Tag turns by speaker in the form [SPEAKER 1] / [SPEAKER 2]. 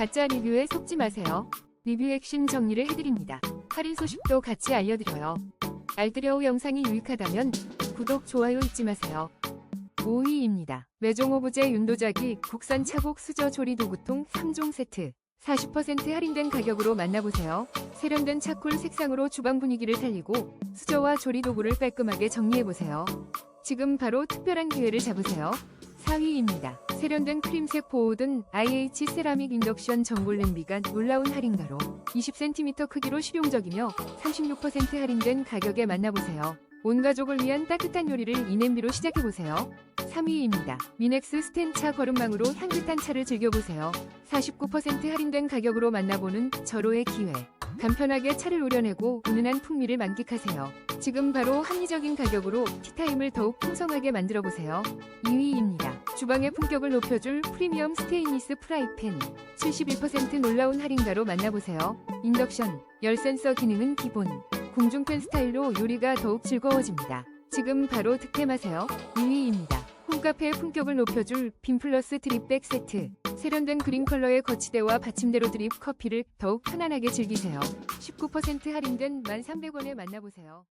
[SPEAKER 1] 가짜 리뷰에 속지 마세요. 리뷰 핵심 정리를 해드립니다. 할인 소식도 같이 알려드려요. 알뜰여우 영상이 유익하다면 구독, 좋아요 잊지 마세요. 5위입니다. 외종 오브제 윤도자기 국산 차곡 수저 조리 도구통 3종 세트. 40% 할인된 가격으로 만나보세요. 세련된 차콜 색상으로 주방 분위기를 살리고 수저와 조리 도구를 깔끔하게 정리해보세요. 지금 바로 특별한 기회를 잡으세요. 4위입니다. 세련된 크림색 보호든 IH 세라믹 인덕션 전골 냄비가 놀라운 할인가로 20cm 크기로 실용적이며 36% 할인된 가격에 만나보세요. 온 가족을 위한 따뜻한 요리를 이 냄비로 시작해보세요. 3위입니다. 미넥스 스텐차 거름망으로 향긋한 차를 즐겨보세요. 49% 할인된 가격으로 만나보는 절호의 기회. 간편하게 차를 우려내고 은은한 풍미를 만끽하세요. 지금 바로 합리적인 가격으로 티타임을 더욱 풍성하게 만들어보세요. 2위입니다. 주방의 품격을 높여줄 프리미엄 스테인리스 프라이팬. 71% 놀라운 할인가로 만나보세요. 인덕션, 열 센서 기능은 기본. 공중팬 스타일로 요리가 더욱 즐거워집니다. 지금 바로 득템하세요. 2위입니다. 홈카페의 품격을 높여줄 빈플러스 드립백 세트. 세련된 그린 컬러의 거치대와 받침대로 드립 커피를 더욱 편안하게 즐기세요. 19% 할인된 1,300원에 만나보세요.